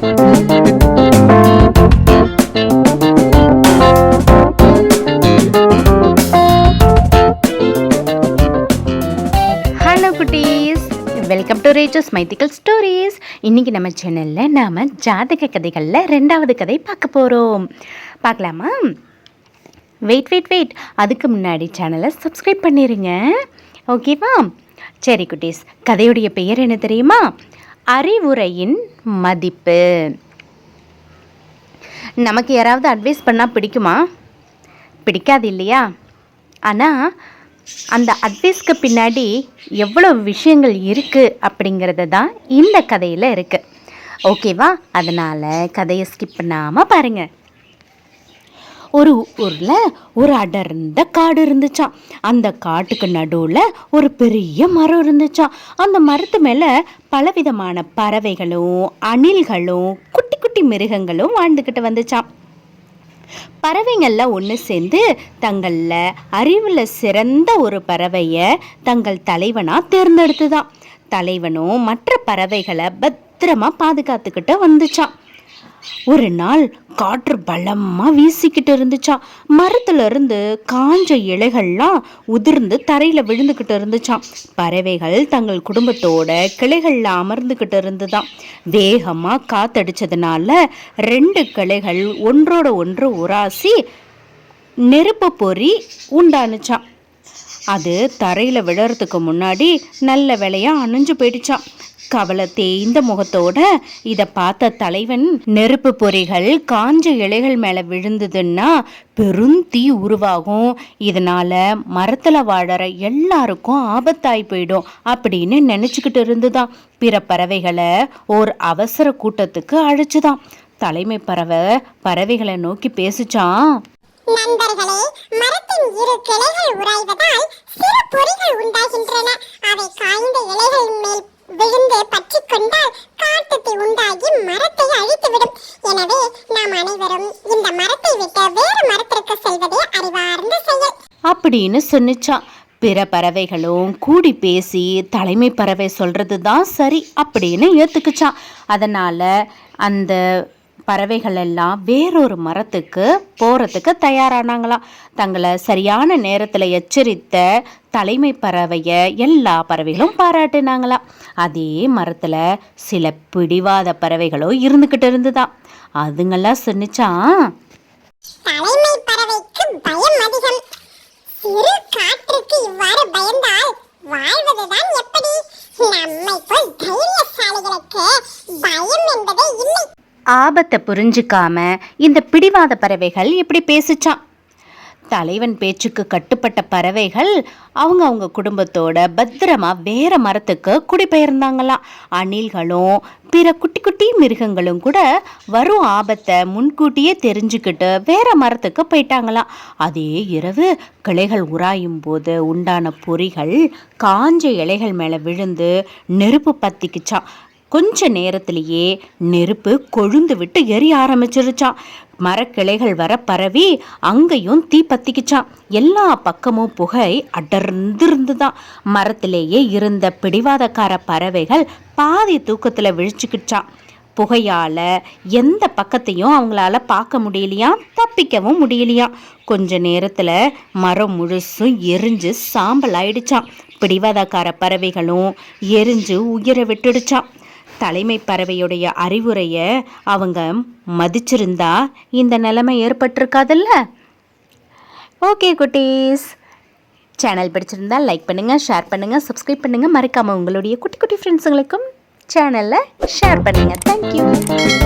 Hello குட்டீஸ். Welcome to ரேஜஸ் mythical stories இன்றைக்கி நம்ம சேனலில் நாம் ஜாதக கதைகளில் ரெண்டாவது கதை பார்க்க போகிறோம் பார்க்கலாமா? வெயிட் வெயிட் வெயிட் அதுக்கு முன்னாடி சேனலை சப்ஸ்கிரைப் பண்ணிடுங்க ஓகேவா சரி குட்டீஸ். கதையுடைய பெயர் என்ன தெரியுமா? அறிவுரையின் மதிப்பு. நமக்கு யாராவது அட்வைஸ் பண்ணால் பிடிக்குமா? பிடிக்காது இல்லையா? ஆனால் அந்த அட்வைஸ்க்கு பின்னாடி எவ்வளோ விஷயங்கள் இருக்குது அப்படிங்கிறது தான் இந்த கதையில் இருக்குது ஓகேவா அதனால் கதையை ஸ்கிப் பண்ணாமல் பாருங்கள் ஒரு ஊரில் ஒரு அடர்ந்த காடு இருந்துச்சான் அந்த காட்டுக்கு நடுவில் ஒரு பெரிய மரம் இருந்துச்சான் அந்த மரத்து மேலே பலவிதமான பறவைகளும் அணில்களும் குட்டி குட்டி மிருகங்களும் வாழ்ந்துக்கிட்டு வந்துச்சான் பறவைங்கள்லாம் ஒன்று சேர்ந்து தங்களில் அறிவில் சிறந்த ஒரு பறவையை தங்கள் தலைவனாக தேர்ந்தெடுத்துதான். தலைவனும் மற்ற பறவைகளை பத்திரமா பாதுகாத்துக்கிட்டு வந்துச்சான் ஒரு நாள் காற்று பலமா வீசிக்கிட்டு இருந்துச்சா. மரத்துல இருந்து காஞ்ச இலைகள்லாம் உதிர்ந்து தரையில விழுந்துக்கிட்டு இருந்துச்சாம் பறவைகள் தங்கள் குடும்பத்தோட கிளைகள்ல அமர்ந்துக்கிட்டு இருந்துதான் வேகமா காத்தடிச்சதுனால ரெண்டு கிளைகள் ஒன்றோட ஒன்று உராசி நெருப்பு பொறி உண்டானுச்சான் அது தரையில் விழறதுக்கு முன்னாடி நல்ல வேலையா அணிஞ்சு போயிடுச்சான் கவலை தேய்ந்த முகத்தோட இதை பார்த்த தலைவன் நெருப்பு பொறிகள் காஞ்ச இலைகள் மேலே விழுந்ததுன்னா பெருந்தீ உருவாகும். இதனால மரத்தில் வாழற எல்லாருக்கும் ஆபத்தாய் போயிடும் அப்படின்னு நினச்சிக்கிட்டு இருந்துதான். பிற பறவைகளை ஓர் அவசர கூட்டத்துக்கு அழைச்சுதான். தலைமை பறவை பறவைகளை நோக்கி பேசிச்சான் நண்பர்களே மரத்தின் இரு கிளைகள் உராய்வதால் சிறு பொறிகள் உண்டாகின்றன. அவை காய்ந்த இலைகள் அப்படின்னு சொன்னிச்சான் பிற பறவைகளும் கூடி பேசி தலைமை பறவை சொல்கிறது தான் சரி அப்படின்னு ஏற்றுக்குச்சான் அதனால் அந்த பறவைகள் எல்லாம் வேறொரு மரத்துக்கு போகிறதுக்கு தயாரானாங்களாம் தங்களை சரியான நேரத்தில் எச்சரித்த தலைமை பறவையை எல்லா பறவைகளும் பாராட்டினாங்களாம் அதே மரத்தில் சில பிடிவாத பறவைகளும் இருந்துக்கிட்டு இருந்துதான் அதுங்கெல்லாம் சொன்னிச்சான் தலைமை பறவைக்கு சிறு காற்றுக்கு இவ்வாறு பயந்தால் வாழ்வதுதான் எப்படி? நம்மை போல் தைரியசாலிகளுக்கு பயம் என்பதே இல்லை. ஆபத்தை புரிஞ்சுக்காம இந்த பிடிவாத பறவைகள் இப்படி பேசிச்சான் தலைவன் பேச்சுக்கு கட்டுப்பட்ட பறவைகள் அவங்க அவங்க குடும்பத்தோட பத்திரமா வேற மரத்துக்கு குடிபெயர்ந்தாங்களாம் அணில்களும் பிற குட்டி குட்டி மிருகங்களும் கூட வரும் ஆபத்தை முன்கூட்டியே தெரிஞ்சுக்கிட்டு வேற மரத்துக்கு போயிட்டாங்களாம் அதே இரவு கிளைகள் உராயும் போது உண்டான பொறிகள் காஞ்ச இலைகள் மேலே விழுந்து நெருப்பு பத்திக்குச்சான் கொஞ்ச நேரத்திலேயே நெருப்பு கொழுந்து விட்டு எரிய ஆரம்பிச்சிருச்சான் மரக்கிளைகள் வர பரவி அங்கேயும் தீ பத்திக்குச்சான் எல்லா பக்கமும் புகை அடர்ந்திருந்துதான் மரத்திலேயே இருந்த பிடிவாதக்கார பறவைகள் பாதி தூக்கத்தில் விழிச்சுக்கிச்சான் புகையால எந்த பக்கத்தையும் அவங்களால பார்க்க முடியலையா? தப்பிக்கவும் முடியலையா? கொஞ்ச நேரத்தில் மரம் முழுசும் எரிஞ்சு சாம்பல் ஆயிடுச்சான் பிடிவாதக்கார பறவைகளும் எரிஞ்சு உயிரை விட்டுடுச்சான் தலைமை பறவையுடைய அறிவுரையை அவங்க மதிச்சிருந்தா இந்த நிலைமை ஏற்பட்டிருக்காதுல்ல? ஓகே குட்டீஸ். சேனல் பிடிச்சிருந்தா லைக் பண்ணுங்கள் ஷேர் பண்ணுங்கள் சப்ஸ்கிரைப் பண்ணுங்கள் மறக்காமல் உங்களுடைய குட்டி குட்டி ஃப்ரெண்ட்ஸுங்களுக்கும் சேனலில் ஷேர் பண்ணுங்கள் தேங்க்யூ